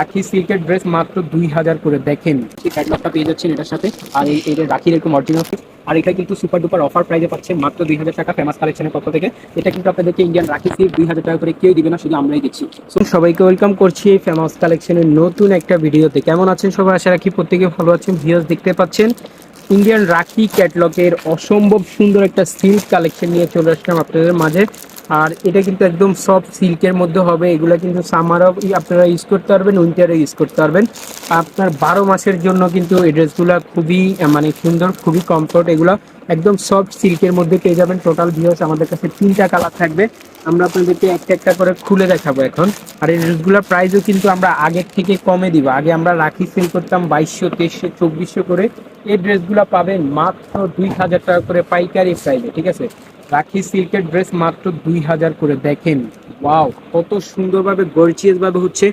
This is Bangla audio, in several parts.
রাখি সিল্কের ড্রেস মাত্র দুই হাজার করে দেখেন। সেই ক্যাটলগটা পেয়ে যাচ্ছেন এটার সাথে। আর এই এটা রাখির এরকম অরিজিনাল আর এটা কিন্তু সুপার ডুপার অফার প্রাইজে পাচ্ছে মাত্র দুই হাজার টাকা ফেমাস কালেকশনের পক্ষ থেকে। এটা কিন্তু আপনাদেরকে ইন্ডিয়ান রাখি সিল্ক দুই হাজার টাকা করে কেউ দিবে না শুধু আমরাই দিচ্ছি। তো সবাইকে ওয়েলকাম করছি এই ফেমাস কালেকশনের নতুন একটা ভিডিওতে। কেমন আছেন সবাই? আশা রাখি প্রত্যেকে ভালো আছেন ভিউজ দেখতে পাচ্ছেন। ইন্ডিয়ান রাখি ক্যাটলগের অসম্ভব সুন্দর একটা সিল্ক কালেকশন নিয়ে চলে আসলাম আপনাদের মাঝে। আর এটা কিন্তু একদম সফট সিল্কের মধ্যে হবে। এগুলো কিন্তু সামারও আপনারা ইউজ করতে পারবেন উইন্টারে ইউজ করতে পারবেন। আপনার বারো মাসের জন্য কিন্তু এই ড্রেসগুলো খুবই মানে সুন্দর, খুবই কমফোর্ট এগুলো একদম সফট সিল্কের মধ্যে পেয়ে যাবেন। টোটাল ভিউস আমাদের কাছে তিনটা কালার থাকবে। আমরা আপনাদেরকে একটা একটা করে খুলে দেখাবো এখন। আর এই ড্রেসগুলোর প্রাইসও কিন্তু আমরা আগের থেকে কমে দিব। আগে আমরা রাখি সেল করতাম বাইশশো, তেইশশো, চব্বিশশো করে। এই ড্রেসগুলো পাবেন মাত্র দুই হাজার টাকা করে পাইকারি প্রাইসে ঠিক আছে? রাখি সিল্কের ড্রেস মাত্র দুই হাজার করে, দেখেন। ওয়াও, কত সুন্দরভাবে গর্জিয়াসভাবে হচ্ছে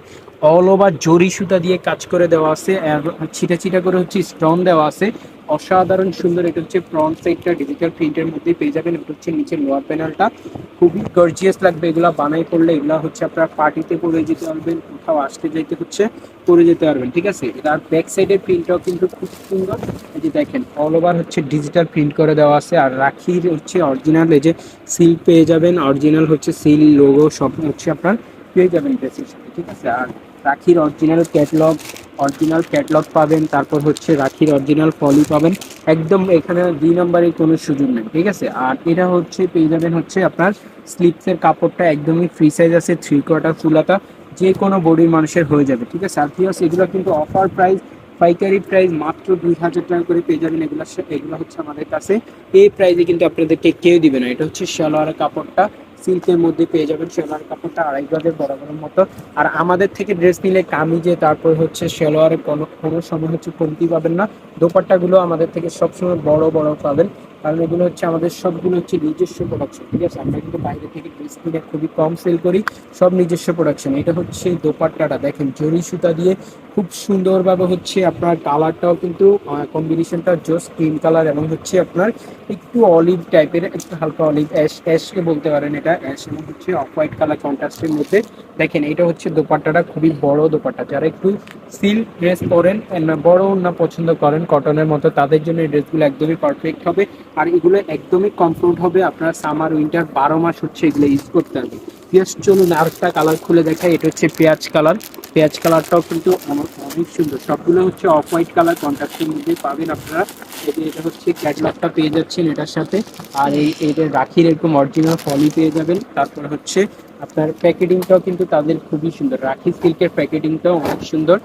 অল ওভার জরি সুতা দিয়ে কাজ করে দেওয়া আছে, আর ছিটা ছিটা করে হচ্ছে স্টোন দেওয়া আছে। অসাধারণ সুন্দর এটা হচ্ছে ফ্রন্ট সাইডটা ডিজিটাল প্রিন্টের মধ্যে পেয়ে যাবেন। এটা হচ্ছে নিচের লোয়ার প্যানেলটা খুবই গর্জিয়াস লাগবে এগুলা বানাই পড়লে। এগুলা হচ্ছে আপনার পার্টিতে পরে যেতে পারবেন, কোথাও আসতে যাইতে হচ্ছে, পরে যেতে পারবেন, ঠিক আছে? আর ব্যাক সাইডের প্রিন্টটাও কিন্তু খুব সুন্দর। এই যে দেখেন অল ওভার হচ্ছে ডিজিটাল প্রিন্ট করে দেওয়া আছে। আর রাখির হচ্ছে অরিজিনাল এই যে সিল পেয়ে যাবেন। অরিজিনাল হচ্ছে সিল লোগো সব হচ্ছে আপনার পেয়ে যাবেন ড্রেসের সাথে, ঠিক আছে? আর রাখির অরিজিনাল ক্যাটলগ অরিজিনাল ক্যাটলগ পাবেন, তারপর হচ্ছে রাখির অরিজিনাল ফলি পাবেন। একদম এখানে দুই নম্বরের কোনো সুযোগ নেই, ঠিক আছে? আর এটা হচ্ছে, পেয়ে যাবেন হচ্ছে আপনার স্লিপসের কাপড়টা একদমই ফ্রি সাইজ আছে থ্রি কোয়ার্টার ফুলাতা যে কোনো বডির মানুষের হয়ে যাবে, ঠিক আছে? আর প্লাস এগুলো কিন্তু অফার প্রাইস পাইকারি প্রাইস মাত্র দুই হাজার টাকা করে পেয়ে যাবেন এগুলো এগুলো হচ্ছে আমাদের কাছে। এই প্রাইসে কিন্তু আপনাদেরকে কেউ দিবে না, এটা হচ্ছে সালোয়ারের কাপড়টা। সিল্কের মধ্যে পেয়ে যাবেন সেলোয়ার কাপড়টা আড়াই গজের বরাবরের মতো। আর আমাদের থেকে ড্রেস নিলে কামিজে, তারপর হচ্ছে সেলোয়ারে কোনো কোনো সময় হচ্ছে কমতি পাবেন না। দোপাট্টাগুলো আমাদের থেকে সবসময় বড় বড় পাবেন। কারণ এগুলো হচ্ছে আমাদের সবগুলো হচ্ছে নিজস্ব প্রোডাকশন ঠিক আছে? আমরা কিন্তু বাইরে থেকে ড্রেস কিনে খুবই কম সেল করি, সব নিজস্ব প্রোডাকশন এটা হচ্ছে দোপাট্টাটা, দেখেন, জরি সুতা দিয়ে খুব সুন্দরভাবে হচ্ছে আপনার কালারটাও কিন্তু কম্বিনেশনটা জোস ক্রিম কালার এবং হচ্ছে আপনার একটু অলিভ টাইপের একটু হালকা অলিভ অ্যাশ অ্যাশকে বলতে পারেন এটা অ্যাশ এবং হচ্ছে অফ হোয়াইট কালার কন্ট্রাস্টের মধ্যে। দেখেন, এটা হচ্ছে দোপাট্টাটা, খুবই বড় দোপাট্টা। যারা একটু সিল্ক ড্রেস পরেন বড় না পছন্দ করেন কটনের মতো, তাদের জন্য এই ড্রেসগুলো একদমই পারফেক্ট হবে। আর এগুলো একদমই কমফোর্ট হবে আপনার সামার উইন্টার বারো মাস হচ্ছে এগুলো ইউজ করতে হবে। পেঁয়াজ চলুন আরেকটা কালার খুলে দেখাই, এটা হচ্ছে পেঁয়াজ কালার পেঁয়াজ কালারটাও কিন্তু আমার অনেক সুন্দর। সবগুলো হচ্ছে অফ হোয়াইট কালার কন্ট্রাস্টের মধ্যে পাবেন আপনারা। এটা হচ্ছে ক্যাটলগটা পেয়ে যাচ্ছেন এটার সাথে। আর এই এটা রাখির এরকম অরিজিনাল ফলই পেয়ে যাবেন। তারপর হচ্ছে আপনার প্যাকেটিংটাও কিন্তু তাদের খুবই সুন্দর। রাখি সিল্কের প্যাকেটিংটাও অনেক সুন্দর।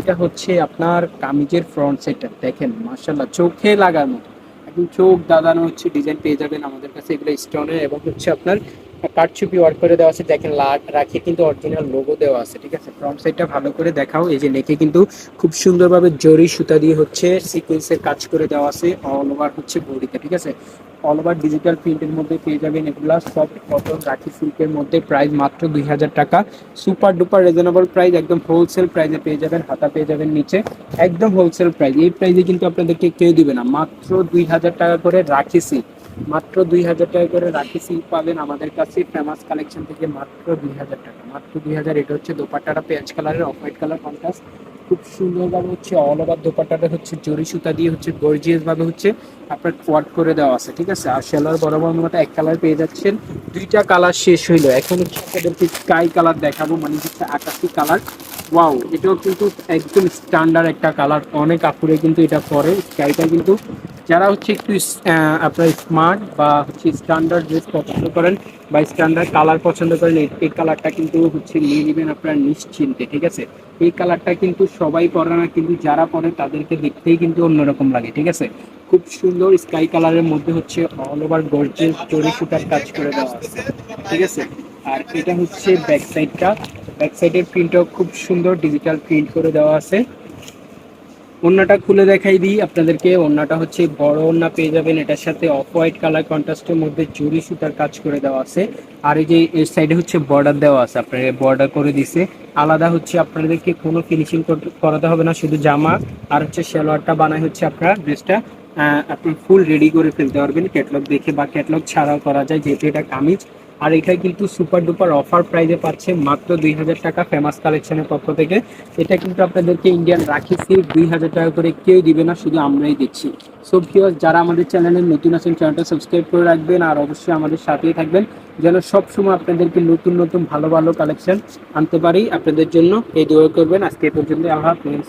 এটা হচ্ছে আপনার কামিজের ফ্রন্ট সাইডটা দেখেন মার্শাল্লাহ চোখে লাগার মতো। একদম চোখ দাদানো হচ্ছে ডিজাইন পেয়ে যাবেন আমাদের কাছে। এগুলো স্টোনের এবং হচ্ছে আপনার কাঠচুপি ওয়ার্ক করে দেওয়া আছে, দেখেন লাট রাখি কিন্তু অরিজিনাল লোগো দেওয়া আছে, ঠিক আছে? ফ্রন্ট সাইডটা ভালো করে দেখাও, এই যে নেকে কিন্তু খুব সুন্দরভাবে জরি সুতা দিয়ে হচ্ছে সিকোয়েন্সের কাজ করে দেওয়া আছে অল ওভার হচ্ছে বডিতে, ঠিক আছে? অল ওভার ডিজিটাল প্রিন্টের মধ্যে পেয়ে যাবেন এগুলা সফট কটন রাখি সিল্কের মধ্যে প্রাইস মাত্র দুই হাজার টাকা। সুপার ডুপার রিজনেবল প্রাইস একদম হোলসেল প্রাইসে পেয়ে যাবেন, হাতা পেয়ে যাবেন নিচে, একদম হোলসেল প্রাইস এই প্রাইসে কিন্তু আপনাদেরকে কেউ দিবে না, মাত্র দুই হাজার টাকা করে রাখি সিল্ক মাত্র দুই হাজার টাকা করে রাখি সিল্ক পাবেন আমাদের কাছে ফেমাস কালেকশন থেকে মাত্র দুই হাজার টাকা। মাত্র দুই হাজার, এটা হচ্ছে দোপাট্টাটা পেঁয়াজ কালারের অফ হোয়াইট কালার কন্ট্রাস্ট খুব সুন্দরভাবে হচ্ছে অল ওভার দোপাট্টাটা হচ্ছে জরি সুতা দিয়ে হচ্ছে গর্জিয়াস ভাবে হচ্ছে আপনার কোয়াট করে দেওয়া আছে, ঠিক আছে? আর সেলার বরাবর মতো এক কালার পেয়ে যাচ্ছেন। দুইটা কালার শেষ হইল। এখন হচ্ছে আপনাদেরকে স্কাই কালার দেখাবো মানে হচ্ছে আকাশি কালার ওয়াও এটাও কিন্তু একদম স্ট্যান্ডার্ড একটা কালার অনেক আপুরে কিন্তু এটা পরে। স্কাইটা কিন্তু যারা হচ্ছে একটু আপনার স্মার্ট বা হচ্ছে স্ট্যান্ডার্ড ড্রেস পছন্দ করেন বা স্ট্যান্ডার্ড কালার পছন্দ করেন, এই- কালারটা কিন্তু হচ্ছে নিয়ে নেবেন আপনার নিশ্চিন্তে, ঠিক আছে? এই কালারটা কিন্তু সবাই পরে না, কিন্তু যারা পরে তাদেরকে দেখতেই কিন্তু অন্যরকম লাগে, ঠিক আছে? খুব সুন্দর স্কাই কালারের মধ্যে হচ্ছে অল ওভার গর্জেস জরি সুতার কাজ করে দেওয়া আছে, ঠিক আছে? আর এটা হচ্ছে ব্যাক সাইডটা ব্যাক সাইডের প্রিন্টটাও খুব সুন্দর ডিজিটাল প্রিন্ট করে দেওয়া আছে। ওন্নাটা খুলে দেখাই দিই আপনাদেরকে। ওন্নাটা হচ্ছে বড় ওন্না পেয়ে যাবেন। এটার সাথে অফ হোয়াইট কালার কন্ট্রাস্টের মধ্যে জুরি সুতার কাজ করে দেওয়া আছে। আর এই যে এর সাইডে হচ্ছে বর্ডার দেওয়া আছে। আপনার বর্ডার করে দিছে। আলাদা হচ্ছে আপনাদেরকে কোনো ফিনিশিং করাতে হবে না। শুধু জামা আর হচ্ছে সালোয়ারটা বানায় হচ্ছে আপনার ড্রেসটা আপনি ফুল রেডি করে ফেলতে পারবেন। ক্যাটলগ দেখে বা ক্যাটলগ ছাড়াও করা যায়। যেহেতু এটা কামিজ আর এখানে কিন্তু সুপার ডুপার অফার প্রাইজে পাচ্ছে মাত্র দুই হাজার টাকা ফেমাস কালেকশনের পক্ষ থেকে। এটা কিন্তু আপনাদেরকে ইন্ডিয়ান রাখি সিল্ক দুই হাজার টাকা করে কেউ দিবে না, শুধু আমরাই দিচ্ছি। সো ভিউয়ার্স যারা আমাদের চ্যানেলে নতুন আছেন চ্যানেলটা সাবস্ক্রাইব করে রাখবেন আর অবশ্যই আমাদের সাথেই থাকবেন, যেন সবসময় আপনাদেরকে নতুন নতুন ভালো ভালো কালেকশন আনতে পারি আপনাদের জন্য। এই দোয়া করবেন। আজকে পর্যন্ত আল্লাহ হাফেজ।